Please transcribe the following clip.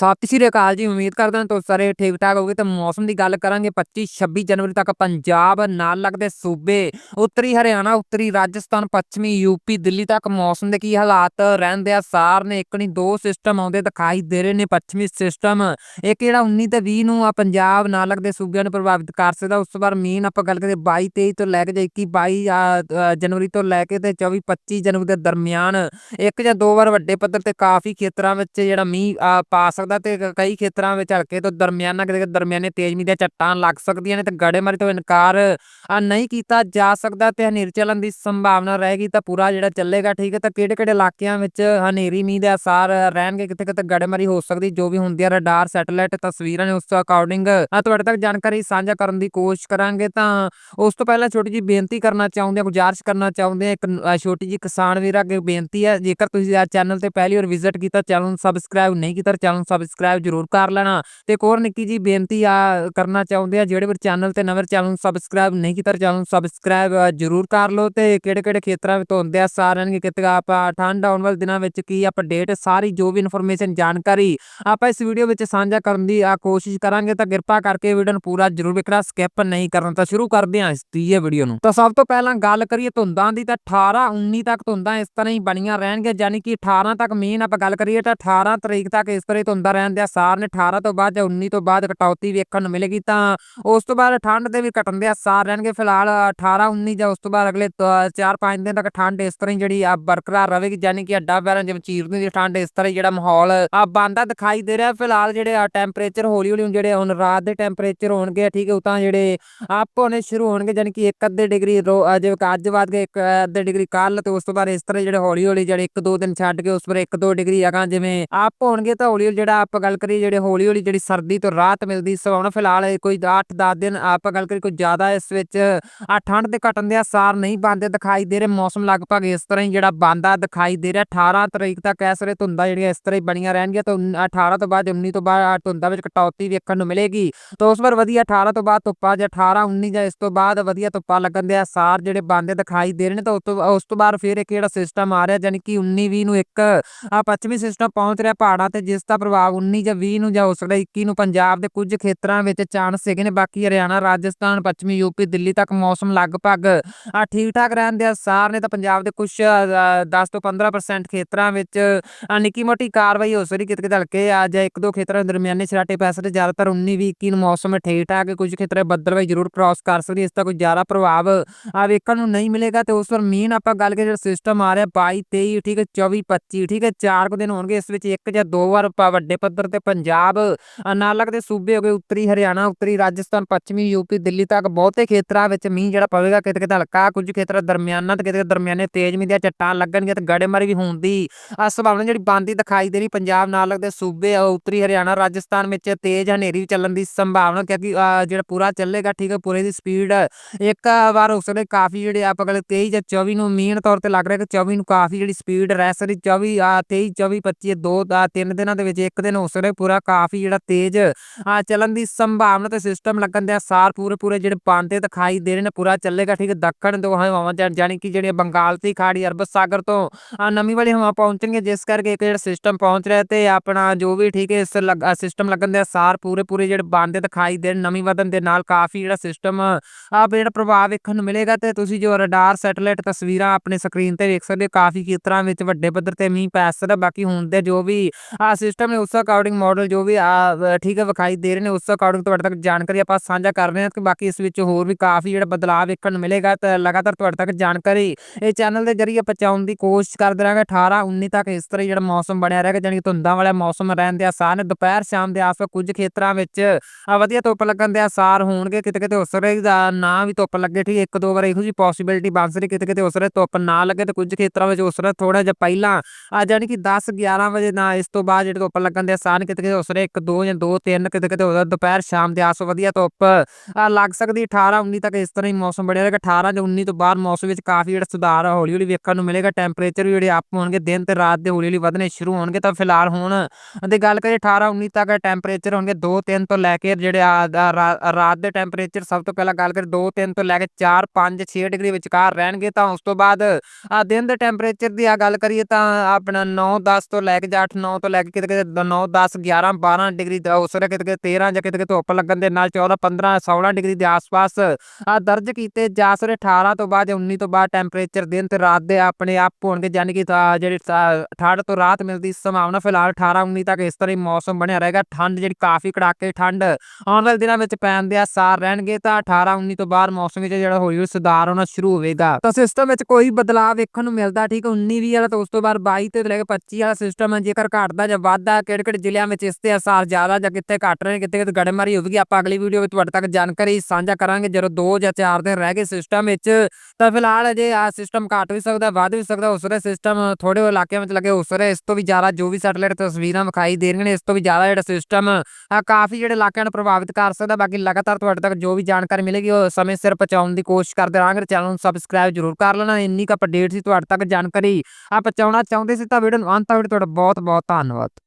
ਸਤਿ ਸ਼੍ਰੀ ਅਕਾਲ ਜੀ, ਉਮੀਦ ਕਰਦਾ ਹਾਂ ਤੁਸੀਂ ਸਾਰੇ ਠੀਕ ਠਾਕ ਹੋਗੇ ਤਾਂ ਮੌਸਮ ਦੀ ਗੱਲ ਕਰਾਂਗੇ 25 26 ਜਨਵਰੀ ਤੱਕ ਪੰਜਾਬ ਨਾਲ ਲੱਗਦੇ ਸੂਬੇ, ਉੱਤਰੀ ਹਰਿਆਣਾ, ਉੱਤਰੀ ਰਾਜਸਥਾਨ, ਪੱਛਮੀ ਯੂਪੀ ਦਿੱਲੀ ਤੱਕ ਮੌਸਮ ਦੇ ਕੀ ਹਾਲਾਤ ਰਹਿੰਦੇ ਆ? ਸਾਰ ਨੇ ਇੱਕ ਨਹੀਂ ਦੋ ਸਿਸਟਮ ਆਉਂਦੇ ਦਿਖਾਈ ਦੇ ਰਹੇ ਨੇ, ਪੱਛਮੀ ਸਿਸਟਮ ਇੱਕ ਜਿਹੜਾ 19 ਤੇ 20 ਨੂੰ ਆ ਪੰਜਾਬ ਨਾਲ ਲੱਗਦੇ ਸੂਬਿਆਂ ਨੂੰ ਪ੍ਰਭਾਵਿਤ ਕਰ ਸਕਦਾ? ਉਸ ਤੋਂ ਬਾਅਦ ਮੀਨ ਆਪਾਂ ਗੱਲ ਕਰੀਏ 22 23 ਤੋਂ ਲੈ ਕੇ ਜੇ 21 22 ਜਨਵਰੀ ਤੋਂ ਲੈ ਕੇ ਤੇ 24 25 ਜਨਵਰੀ ਦੇ ਦਰਮਿਆਨ ਇੱਕ ਜਾਂ ਦੋ ਵਾਰ ਵੱਡੇ ਪੱਧਰ ਤੇ ਕਾਫੀ ਖੇਤਰਾਂ ਵਿੱਚ ਜਿਹੜਾ ਮੀਂਹ ਪਾ ਸਕਦਾ ਤੇ ਕਈ ਖੇਤਰਾਂ ਵਿੱਚ ਹਲਕੇ ਤੋਂ ਦਰਮਿਆਨਾ ਕਿਤੇ ਦਰਮਿਆਨੇ ਤੇਜ਼ ਮੀਂਹ ਦੀਆਂ ਝੱਟਾਂ ਲੱਗ ਸਕਦੀਆਂ ਨੇ ਤੇ ਗੜੇਮਾਰੀ ਤੋਂ ਇਨਕਾਰ ਨਹੀਂ ਕੀਤਾ ਜਾ ਸਕਦਾ ਤੇ ਹਨੇਰ ਚੱਲਣ ਦੀ ਸੰਭਾਵਨਾ ਰਹੇਗੀ ਤਾਂ ਪੂਰਾ ਜਿਹੜਾ ਚੱਲੇਗਾ ਠੀਕ ਹੈ ਤਾਂ ਕਿਹੜੇ ਕਿਹੜੇ ਇਲਾਕਿਆਂ ਵਿੱਚ ਹਨੇਰੀ ਮੀਂਹ ਦੇ ਅਸਾਰ ਰਹਿਣਗੇ? ਕਿਤੇ ਕਿਤੇ ਗੜੇਮਾਰੀ ਹੋ ਸਕਦੀ? ਜੋ ਵੀ ਹੁੰਦੀ ਆ ਰਡਾਰ, ਸੈਟੇਲਾਈਟ ਤਸਵੀਰਾਂ ਨੇ ਉਸ ਤੋਂ ਅਕੋਰਡਿੰਗ ਤੁਹਾਡੇ ਤੱਕ ਜਾਣਕਾਰੀ ਸਾਂਝਾ ਕਰਨ ਦੀ ਕੋਸ਼ਿਸ਼ ਕਰਾਂਗੇ ਤਾਂ ਉਸ ਤੋਂ ਪਹਿਲਾਂ ਛੋਟੀ ਜੀ ਬੇਨਤੀ ਕਰਨਾ ਚਾਹੁੰਦੇ ਹਾਂ, ਗੁਜ਼ਾਰਿਸ਼ ਕਰਨਾ ਚਾਹੁੰਦੇ ਆ ਇੱਕ ਛੋਟੀ ਜੀ ਕਿਸਾਨ ਵੀਰਾਂ ਅੱਗੇ ਬੇਨਤੀ ਹੈ, ਜੇਕਰ ਤੁਸੀਂ ਆ ਚੈਨਲ ਤੇ ਪਹਿਲੀ ਵਾਰ ਵਿਜ਼ਿਟ ਕੀਤਾ ਚੈਨਲ ਨੂੰ ਸਬਸਕ੍ਰਾਈਬ ਨਹੀਂ ਕੀਤਾ ਚੈਨਲ ਨੂੰ ਸਬਸਕ੍ਰਾਈਬ ਜ਼ਰੂਰ ਕਰ ਲੈਣਾ। ਤੇ ਇੱਕ ਹੋਰ ਨਿੱਕੀ ਜੀ ਬੇਨਤੀ ਆ, ਕਰਨਾ ਚਾਹੁੰਦੇ ਆ, ਜਿਹੜੇ ਵੀ ਚੈਨਲ ਤੇ ਨਵੇਂ ਚੈਨਲ ਨੂੰ ਸਬਸਕ੍ਰਾਈਬ ਨਹੀਂ ਕੀਤਾ, ਚੈਨਲ ਨੂੰ ਸਬਸਕ੍ਰਾਈਬ ਜ਼ਰੂਰ ਕਰ ਲਓ। ਤੇ ਕਿਹੜੇ ਕਿਹੜੇ ਖੇਤਰਾਂ ਵਿੱਚ ਹੁੰਦੇ ਆ ਸਾਰਿਆਂ ਨੇ ਕਿਤੇ ਆਪਾਂ ਠੰਡ ਆਉਣ ਵਾਲੇ ਦਿਨਾਂ ਵਿੱਚ ਕੀ ਅਪਡੇਟ ਸਾਰੀ ਜੋ ਵੀ ਇਨਫੋਰਮੇਸ਼ਨ ਜਾਣਕਾਰੀ ਆਪਾਂ ਇਸ ਵੀਡੀਓ ਵਿੱਚ ਸਾਂਝਾ ਕਰਨ ਦੀ ਆ ਕੋਸ਼ਿਸ਼ ਕਰਾਂਗੇ। ਤਾਂ ਕਿਰਪਾ ਕਰਕੇ ਵੀਡੀਓ ਨੂੰ ਪੂਰਾ ਜ਼ਰੂਰ ਵੇਖਣਾ ਸਕਿਪ ਨਹੀਂ ਕਰਨਾ। ਤਾਂ ਸ਼ੁਰੂ ਕਰਦੇ ਹਾਂ ਇਸ ਦੀ ਵੀਡੀਓ ਨੂੰ। ਤਾਂ ਸਭ ਤੋਂ ਪਹਿਲਾਂ ਗੱਲ ਕਰੀਏ ਧੁੰਦਾਂ ਦੀ, ਤਾਂ 18 19 ਤੱਕ ਧੁੰਦਾਂ ਇਸ ਤਰ੍ਹਾਂ ਹੀ ਬਣੀਆਂ ਰਹਿਣਗੀਆਂ, ਯਾਨੀ ਕਿ 18 ਤੱਕ ਮੇਨ ਆਪਾਂ ਗੱਲ ਕਰੀਏ ਤਾਂ 18 ਤਰੀਕ ਤੱਕ ਇਸ ਤਰ੍ਹਾਂ ਹੀ ਧੁੰਦਾਂ ਰਹਿਣ ਦੇ ਆਸਾਰ ਨੇ 18 ਤੋਂ ਬਾਅਦ ਜਾਂ 19 ਤੋਂ ਬਾਅਦ ਕਟੌਤੀ ਵੇਖਣ ਨੂੰ ਮਿਲੇਗੀ ਤਾਂ ਉਸ ਤੋਂ ਬਾਅਦ ਠੰਡ ਦੇ ਵੀ ਘਟਣ ਦੇ ਆਸਾਰ ਰਹਿਣਗੇ ਫਿਲਹਾਲ 18 19 ਜਾਂ ਉਸ ਤੋਂ ਬਾਅਦ ਅਗਲੇ 4-5 ਦਿਨ ਤੱਕ ਠੰਡ ਇਸ ਤਰ੍ਹਾਂ ਹੀ ਜਿਹੜੀ ਆ ਬਰਕਰਾਰ ਰਹੇਗੀ ਯਾਨੀ ਕਿ ਅੱਡਾ ਪੈਰਾਂ ਜਿਵੇਂ ਚੀਰਦੀ ਦੀ ਠੰਡ ਇਸ ਤਰ੍ਹਾਂ ਹੀ ਜਿਹੜਾ ਮਾਹੌਲ ਆ ਬੰਦਾ ਦਿਖਾਈ ਦੇ ਰਿਹਾ। ਫਿਲਹਾਲ ਜਿਹੜੇ ਆ ਟੈਂਪਰੇਚਰ ਹੌਲੀ ਹੌਲੀ ਜਿਹੜੇ ਹੁਣ ਰਾਤ ਦੇ ਟੈਂਪਰੇਚਰ ਹੋਣਗੇ, ਠੀਕ ਹੈ, ਉਹ ਤਾਂ ਜਿਹੜੇ ਅਪ ਹੋਣੇ ਸ਼ੁਰੂ ਹੋਣਗੇ ਯਾਨੀ ਕਿ 1 ਅੱਧੇ ਡਿਗਰੀ ਰੋ- ਜਿਵੇਂ ਅੱਜ ਵੱਧ ਗਏ 1 ਅੱਧੇ ਡਿਗਰੀ ਕੱਲ ਤੇ ਉਸ ਤੋਂ ਬਾਅਦ ਇਸ ਤਰ੍ਹਾਂ ਜਿਹੜੇ ਹੌਲੀ ਹੌਲੀ ਜਿਹੜੇ 1-2 ਦਿਨ ਛੱਡ ਕੇ ਉਸ ਪਰ 1-2 ਡਿਗਰੀ ਅਗਾਂ ਜਿਵੇਂ ਆਪ ਹੋਣਗੇ ਤਾਂ ਹੌਲੀ ਹੌਲੀ ਜਿਹੜਾ ਆਪਾਂ ਗੱਲ ਕਰੀਏ ਜਿਹੜੇ ਹੌਲੀ ਹੌਲੀ ਜਿਹੜੀ ਸਰਦੀ ਤੋਂ ਰਾਹਤ ਮਿਲਦੀ ਸੰਭਾਵਨਾ ਫਿਲਹਾਲ ਕੋਈ 8-10 ਦਿਨ ਆਪਾਂ ਗੱਲ ਕਰੀਏ ਕੋਈ ਜ਼ਿਆਦਾ ਇਸ ਵਿੱਚ ਆ ਠੰਡ ਦੇ ਘਟਣ ਦੇ ਆਸਾਰ ਨਹੀਂ ਬਣਦੇ, ਦਿਖਾਈ ਦੇ ਰਹੇ ਮੌਸਮ ਲਗਭਗ ਇਸ ਤਰ੍ਹਾਂ ਹੀ ਜਿਹੜਾ ਬੰਦਾ ਦਿਖਾਈ ਦੇ ਰਿਹਾ। 18 ਤਰੀਕ ਤੱਕ ਇਸ ਵੇਲੇ ਧੁੰਦਾਂ ਜਿਹੜੀਆਂ ਇਸ ਤਰ੍ਹਾਂ ਹੀ ਬਣੀਆਂ ਰਹਿਣਗੀਆਂ ਤਾਂ 18 ਤੋਂ ਬਾਅਦ 19 ਤੋਂ ਬਾਅਦ ਆਹ ਧੁੰਦਾਂ ਵਿੱਚ ਕਟੌਤੀ ਵੇਖਣ ਨੂੰ ਮਿਲੇਗੀ। ਤਾਂ ਉਸ ਵਾਰ ਵਧੀਆ 18 ਤੋਂ ਬਾਅਦ ਧੁੱਪਾਂ ਜਾਂ 18 19 ਜਾਂ ਇਸ ਤੋਂ ਬਾਅਦ ਵਧੀਆ ਧੁੱਪਾਂ ਲੱਗਣ ਦੇ ਆਸਾਰ ਜਿਹੜੇ ਬੰਦੇ ਦਿਖਾਈ ਦੇ ਰਹੇ ਨੇ ਤਾਂ ਉਸ ਤੋਂ ਉਸ ਤੋਂ ਬਾਅਦ ਫਿਰ ਇੱਕ ਜਿਹੜਾ ਸਿਸਟਮ ਆ ਰਿਹਾ ਯਾਨੀ ਕਿ 19 20 ਨੂੰ ਇੱਕ ਆ ਪੱਛਮੀ ਸਿਸਟਮ ਪਹੁੰਚ ਰਿਹਾ ਪਹਾੜਾਂ ਤੇ, ਜਿਸ ਦਾ ਪ੍ਰਭਾਵ 19 ਜਾਂ 20 ਨੂੰ ਜਾਂ ਹੋ ਸਕਦਾ 21 ਨੂੰ ਪੰਜਾਬ ਦੇ ਕੁਝ ਖੇਤਰਾਂ ਵਿੱਚ ਚਾਂਸ ਹੈਗੇ ਨੇ, ਬਾਕੀ ਹਰਿਆਣਾ, ਰਾਜਸਥਾਨ, ਪੱਛਮੀ ਯੂਪੀ ਦਿੱਲੀ ਤੱਕ ਮੌਸਮ ਲਗਭਗ ਆ ਠੀਕ ਠਾਕ ਰਹਿਣ ਦੇ ਆਸਾਰ ਨੇ ਤਾਂ ਪੰਜਾਬ ਦੇ ਕੁਝ 10 ਤੋਂ 15% ਖੇਤਰਾਂ ਵਿੱਚ ਨਿੱਕੀ ਮੋਟੀ ਕਾਰਵਾਈ ਹੋ ਸਕਦੀ, ਕਿਤੇ ਕਿਤੇ ਹਲਕੇ ਆ ਜਾਂ ਇੱਕ ਦੋ ਖੇਤਰਾਂ ਦੇ ਦਰਮਿਆਨੇ ਛਰਾਟੇ ਪੈ ਸਕਦੇ, ਜ਼ਿਆਦਾਤਰ 19 20 21 ਨੂੰ ਮੌਸਮ ਠੀਕ ਠਾਕ ਕੁਝ ਖੇਤਰਾਂ ਬੱਦਲਵਾਈ ਜ਼ਰੂਰ ਕ੍ਰਾਸ ਕਰ ਸਕਦੀ ਇਸ ਦਾ ਕੋਈ ਜ਼ਿਆਦਾ ਪ੍ਰਭਾਵ ਆ ਵੇਖਣ ਨੂੰ ਨਹੀਂ ਮਿਲੇਗਾ ਤੇ ਉਸ ਪਰ ਮੀਨ ਆਪਾਂ ਗੱਲ ਕਰੀਏ, ਜਿਹੜਾ ਸਿਸਟਮ ਆ ਰਿਹਾ 22 23 ਠੀਕ ਹੈ 24 25 ਠੀਕ ਹੈ, ਚਾਰ ਕੁ ਦਿਨ ਹੋਣਗੇ, ਇਸ ਵਿੱਚ ਇੱਕ ਜਾਂ ਦੋ ਵਾਰ ਵੱਡੇ ਵੱਡੇ ਪੱਧਰ ਤੇ ਪੰਜਾਬ ਨਾਲ ਲੱਗਦੇ ਸੂਬੇ ਹੋ ਗਏ ਉੱਤਰੀ ਹਰਿਆਣਾ, ਉੱਤਰੀ ਰਾਜਸਥਾਨ, ਪੱਛਮੀ ਯੂਪੀ, ਦਿੱਲੀ ਤੱਕ ਬਹੁਤੇ ਖੇਤਰਾਂ ਵਿੱਚ ਮੀਂਹ ਜਿਹੜਾ ਪਵੇਗਾ ਕਿਤੇ ਕਿਤੇ ਹਲਕਾ, ਕੁਝ ਖੇਤਰਾਂ ਦਰਮਿਆਨਾ ਤੇ ਕਿਤੇ ਦਰਮਿਆਨੇ ਤੇਜ਼ ਮੀਂਹ ਦੀਆਂ ਚੱਟਾਂ ਲੱਗਣਗੀਆਂ ਤੇ ਗੜੇਮਾਰੀ ਵੀ ਹੋਣ ਦੀ ਸੰਭਾਵਨਾ ਜਿਹੜੀ ਬਣਦੀ ਦਿਖਾਈ ਦੇ ਰਹੀ ਪੰਜਾਬ ਨਾਲ ਲੱਗਦੇ ਸੂਬੇ ਉੱਤਰੀ ਹਰਿਆਣਾ, ਰਾਜਸਥਾਨ ਵਿੱਚ ਤੇਜ਼ ਹਨੇਰੀ ਚੱਲਣ ਦੀ ਸੰਭਾਵਨਾ ਕਿਉਂਕਿ ਜਿਹੜਾ ਪੂਰਾ ਚੱਲੇਗਾ ਠੀਕ ਹੈ, ਪੂਰੇ ਦੀ ਸਪੀਡ ਇੱਕ ਵਾਰ ਹੋ ਸਕਦਾ ਕਾਫੀ ਜਿਹੜੇ ਆਪਾਂ ਗੱਲ 23 ਜਾਂ 24 ਨੂੰ ਮੀਨ ਤੌਰ ਤੇ ਲੱਗ ਰਿਹਾ ਕਿ 24 ਨੂੰ ਕਾਫੀ ਜਿਹੜੀ ਸਪੀਡ ਰਹਿ ਸਕਦੀ 24 ਆ 23 24 25 ਦੋ ਆ ਤਿੰਨ ਦਿਨਾਂ ਦੇ ਵਿੱਚ ਇੱਕ ਦਿਨ ਹੋ ਸਕਦਾ ਪੂਰਾ ਕਾਫੀ ਜਿਹੜਾ ਤੇਜ਼ ਚੱਲਣ ਦੀ ਸੰਭਾਵਨਾ ਤੇ ਸਿਸਟਮ ਲੱਗਣ ਦੇ ਆਸਾਰ ਪੂਰੇ ਪੂਰੇ ਜਿਹੜੇ ਪਾਂਦੇ ਦਿਖਾਈ ਦੇ ਰਹੇ ਨੇ ਪੂਰਾ ਚੱਲੇਗਾ ਠੀਕ ਦੱਖਣ ਤੋਂ ਹਵਾਵਾਂ ਜਾਂ- ਜਾਣੀ ਕਿ ਜਿਹੜੇ ਬੰਗਾਲ ਦੀ ਖਾੜੀ ਅਰਬ ਸਾਗਰ ਤੋਂ ਆ ਨਵੀਂ ਵਾਲੀ ਹਵਾ ਪਹੁੰਚਣਗੇ ਜਿਸ ਕਰਕੇ ਇੱਕ ਜਿਹੜਾ ਸਿਸਟਮ ਪਹੁੰਚ ਰਿਹਾ ਤੇ ਆਪਣਾ ਜੋ ਵੀ ਠੀਕ ਹੈ ਇਸ ਸਿਸਟਮ ਲੱਗਣ ਦੇ ਆਸਾਰ ਪੂਰੇ ਪੂਰੇ ਜਿਹੜੇ ਬੰਦੇ ਦਿਖਾਈ ਦੇ ਰਹੇ, ਨਵੀਂ ਵਧਣ ਦੇ ਨਾਲ ਕਾਫੀ ਜਿਹੜਾ ਸਿਸਟਮ ਆ ਜਿਹੜਾ ਪ੍ਰਭਾਵ ਵੇਖਣ ਨੂੰ ਮਿਲੇਗਾ ਤੇ ਤੁਸੀਂ ਜੋ ਰਡਾਰ ਸੈਟੇਲਾਈਟ ਤਸਵੀਰਾਂ ਆਪਣੇ ਸਕਰੀਨ ਤੇ ਵੇਖ ਸਕਦੇ ਹੋ ਕਾਫੀ ਖੇਤਰਾਂ ਵਿੱਚ ਵੱਡੇ ਪੱਧਰ ਤੇ ਮੀਂਹ ਪੈ ਸਕਦਾ ਬਾਕੀ ਹੁਣ ਦੇ ਜੋ ਵੀ ਆ ਸਿਸਟਮ ਨੇ ਉਸ ਉਸ ਅਕੋਰਡਿੰਗ ਮਾਡਲ ਜੋ ਵੀ ਠੀਕ ਹੈ, ਵਿਖਾਈ ਦੇ ਰਹੇ ਨੇ, ਉਸ ਅਕੋਰਡਿੰਗ ਤੁਹਾਡੇ ਤੱਕ ਜਾਣਕਾਰੀ ਆਪਾਂ ਸਾਂਝਾ ਕਰ ਰਹੇ ਹਾਂ ਕਿ ਬਾਕੀ ਇਸ ਵਿੱਚ ਹੋਰ ਵੀ ਕਾਫੀ ਜਿਹੜਾ ਬਦਲਾਅ ਵੇਖਣ ਨੂੰ ਮਿਲੇਗਾ ਤੇ ਲਗਾਤਾਰ ਤੁਹਾਡੇ ਤੱਕ ਜਾਣਕਾਰੀ ਇਹ ਚੈਨਲ ਦੇ ਜਰੀਏ ਪਹੁੰਚਾਉਣ ਦੀ ਕੋਸ਼ਿਸ਼ ਕਰਦੇ ਰਹਾਂਗੇ। 18 19 ਤੱਕ ਇਸ ਤਰ੍ਹਾਂ ਜਿਹੜਾ ਮੌਸਮ ਬਣਿਆ ਰਹੇਗਾ, ਜਾਣੀ ਕਿ ਧੁੰਦਾਂ ਵਾਲਾ ਮੌਸਮ ਰਹਿਣ ਦੇ ਆਸਾਰ ਨੇ। ਦੁਪਹਿਰ, ਸ਼ਾਮ ਦੇ ਆਸ-ਪਾਸ ਕੁਝ ਖੇਤਰਾਂ ਵਿੱਚ ਵਧੀਆ ਧੁੱਪ ਲੱਗਣ ਦੇ ਆਸਾਰ ਹੋਣਗੇ। ਕਿਤੇ ਕਿਤੇ ਉਸ ਸਕਦਾ ਨਾ ਵੀ ਧੁੱਪ ਲੱਗੇ, ਠੀਕ, ਇੱਕ ਦੋ ਵਾਰ ਇਹੋ ਜੀ ਪੋਸਿਬਿਲਿਟੀ ਬਣ ਸਕਦੀ, ਕਿਤੇ ਕਿਤੇ ਹੋ ਸਕਦਾ ਧੁੱਪ ਨਾ ਲੱਗੇ ਤੇ ਕੁਝ ਖੇਤਰਾਂ ਵਿੱਚ ਉਸ ਸਕਦਾ ਥੋੜਾ ਜਿਹਾ ਪਹਿਲਾਂ ਆ ਜਾਣੀ ਕਿ 10 11 ਵਜੇ ਨਾ ਇਸ ਤੋਂ ਬਾਅਦ ਜਿਹੜੇ ਧੁੱਪ ਲੱਗਣ ਦੇ ਆਸਾਰ ਕਿਤੇ ਕਿਤੇ ਹੋ ਸਕਦਾ 1 2 ਜਾਂ 2 3 ਕਿਤੇ ਕਿਤੇ ਹੋ ਸਕਦਾ ਦੁਪਹਿਰ, ਸ਼ਾਮ ਦੇ ਆਸੋ ਵਧੀਆ ਧੁੱਪ ਲੱਗ ਸਕਦੀ। 18 19 ਤੱਕ ਇਸ ਤਰ੍ਹਾਂ ਹੀ ਮੌਸਮ ਬਣਿਆ ਰਹੇਗਾ। 18 ਜਾਂ 19 ਤੋਂ ਬਾਅਦ ਮੌਸਮ ਵਿੱਚ ਕਾਫੀ ਜਿਹੜਾ ਸੁਧਾਰ ਹੌਲੀ ਹੌਲੀ ਵੇਖਣ ਨੂੰ ਮਿਲੇਗਾ। ਟੈਂਪਰੇਚਰ ਵੀ ਜਿਹੜੇ ਅਪ ਹੋਣਗੇ, ਦਿਨ ਤੇ ਰਾਤ ਦੇ ਹੌਲੀ ਹੌਲੀ ਵਧਣੇ ਸ਼ੁਰੂ ਹੋਣਗੇ ਤਾਂ ਫਿਲਹਾਲ ਹੁਣ ਦੀ ਗੱਲ ਕਰੀਏ 18 19 ਤੱਕ ਟੈਂਪਰੇਚਰ ਹੋਣਗੇ 2 3 ਤੋਂ ਲੈ ਕੇ ਜਿਹੜੇ ਰਾਤ ਦੇ ਟੈਂਪਰੇਚਰ ਸਭ ਤੋਂ ਪਹਿਲਾਂ ਗੱਲ ਕਰੀਏ 2 3 ਤੋਂ ਲੈ ਕੇ 4 5 6 ਡਿਗਰੀ ਵਿਚਕਾਰ ਰਹਿਣਗੇ ਤਾਂ ਉਸ ਤੋਂ ਬਾਅਦ ਦਿਨ ਦੇ ਟੈਂਪਰੇਚਰ ਦੀ ਆ ਗੱਲ ਕਰੀਏ ਤਾਂ ਆਪਣਾ 9 10 ਤੋਂ ਲੈ ਕੇ ਜਾਂ 8 9 ਤੋਂ ਲੈ ਕੇ ਕਿਤੇ ਕਿਤੇ 9 10 11 12 ਡਿਗਰੀ ਦਾ ਉਸ ਵੇਲੇ ਕਿਤੇ ਕਿਤੇ 13 ਜਾਂ ਕਿਤੇ ਧੁੱਪ ਲੱਗਣ ਦੇ ਨਾਲ 14 15 16 ਡਿਗਰੀ ਦੇ ਆਸ-ਪਾਸ ਦਰਜ ਕੀਤੇ ਜਾ ਸਕਦੇ 18 ਤੋਂ ਬਾਅਦ ਜਾਂ 19 ਤੋਂ ਬਾਅਦ ਟੈਂਪਰੇਚਰ ਦਿਨ ਤੇ ਰਾਤ ਦੇ ਆਪਣੇ ਆਪ ਹੋਣਗੇ ਯਾਨੀ ਕਿ ਤਾਂ ਜਿਹੜੀ ਸਾ- 18 ਤੋਂ ਰਾਤ ਮਿਲਦੀ ਦੀ ਸੰਭਾਵਨਾ ਫਿਲਹਾਲ 18 19 ਤੱਕ ਇਸ ਤਰ੍ਹਾਂ ਹੀ ਮੌਸਮ ਬਣਿਆ ਰਹੇਗਾ। ਠੰਡ ਜਿਹੜੀ ਕਾਫੀ ਕੜਾਕੇ ਠੰਡ ਆਉਣ ਵਾਲੇ ਦਿਨਾਂ ਵਿੱਚ ਪੈਣ ਦੇ ਆਸਾਰ ਰਹਿਣਗੇ ਤਾਂ 18 19 ਤੋਂ ਬਾਅਦ ਮੌਸਮ ਵਿੱਚ ਜਿਹੜਾ ਹੌਲੀ ਹੌਲੀ ਸੁਧਾਰ ਹੋਣਾ ਸ਼ੁਰੂ ਹੋਵੇਗਾ। ਤਾਂ ਸਿਸਟਮ ਵਿੱਚ ਕੋਈ ਬਦਲਾਅ ਵੇਖਣ ਨੂੰ ਮਿਲਦਾ, ਠੀਕ 19 20 ਵਾਲਾ ਤਾਂ ਉਸ ਤੋਂ ਬਾਅਦ 22 ਤੇ ਲੈ ਕੇ 25 ਵਾਲਾ ਸਿਸਟਮ ਹੈ। ਜੇਕਰ ਘਟਦਾ ਜਾਂ ਵੱਧਦਾ ਕਿਹੜੇ ਕਿਹੜੇ ਜ਼ਿਲ੍ਹਿਆਂ ਵਿੱਚ ਇਸ ਤੇ ਅਸਰ ਜ਼ਿਆਦਾ ਜਾਂ ਕਿੱਥੇ ਘਟ ਰਹੇ ਨੇ ਕਿੱਥੇ ਕਿਤੇ ਗੜੇਮਾਰੀ ਹੋਵੇਗੀ ਆਪਾਂ ਅਗਲੀ ਵੀਡੀਓ ਵਿੱਚ ਤੁਹਾਡੇ ਤੱਕ ਜਾਣਕਾਰੀ ਸਾਂਝਾ ਕਰਾਂਗੇ। ਜਦੋਂ 2 ਜਾਂ 4 ਦਿਨ ਰਹਿ ਗਏ ਸਿਸਟਮ ਵਿੱਚ, ਤਾਂ ਫਿਲਹਾਲ ਅਜੇ ਆ ਸਿਸਟਮ ਘਟ ਵੀ ਸਕਦਾ, ਵੱਧ ਵੀ ਸਕਦਾ ਉਸ ਵੇਲੇ ਸਿਸਟਮ ਥੋੜੇ ਇਲਾਕਿਆਂ ਵਿੱਚ ਲੱਗੇ, ਉਸਰੇ ਇਸ ਤੋਂ ਵੀ ਜ਼ਿਆਦਾ ਜੋ ਵੀ ਸੈਟਲਾਈਟ ਤਸਵੀਰਾਂ ਵਿਖਾਈ ਦੇ ਰਹੀਆਂ ਨੇ, ਇਸ ਤੋਂ ਵੀ ਜ਼ਿਆਦਾ ਜਿਹੜਾ ਸਿਸਟਮ ਆ, ਕਾਫੀ ਜਿਹੜੇ ਇਲਾਕਿਆਂ ਨੂੰ ਪ੍ਰਭਾਵਿਤ ਕਰ ਸਕਦਾ। ਬਾਕੀ ਲਗਾਤਾਰ ਤੁਹਾਡੇ ਤੱਕ ਜੋ ਵੀ ਜਾਣਕਾਰੀ ਮਿਲੇਗੀ, ਉਹ ਸਮੇਂ ਸਿਰ ਪਹੁੰਚਾਉਣ ਦੀ ਕੋਸ਼ਿਸ਼ ਕਰਦੇ ਰਹਾਂਗੇ। ਚੈਨਲ ਨੂੰ ਸਬਸਕ੍ਰਾਈਬ ਜ਼ਰੂਰ ਕਰ ਲੈਣਾ। ਇੰਨੀ ਕੁ ਅਪਡੇਟ ਸੀ, ਤੁਹਾਡੇ ਤੱਕ ਜਾਣਕਾਰੀ ਆ ਪਹੁੰਚਾਉਣਾ ਚਾਹੁੰਦੇ ਸੀ ਤਾਂ ਵੀਡੀਓ ਨੂੰ ਅੰਤ ਤੱਕ ਤੁਹਾਡਾ ਬਹੁਤ ਬਹੁਤ ਧੰਨਵਾਦ।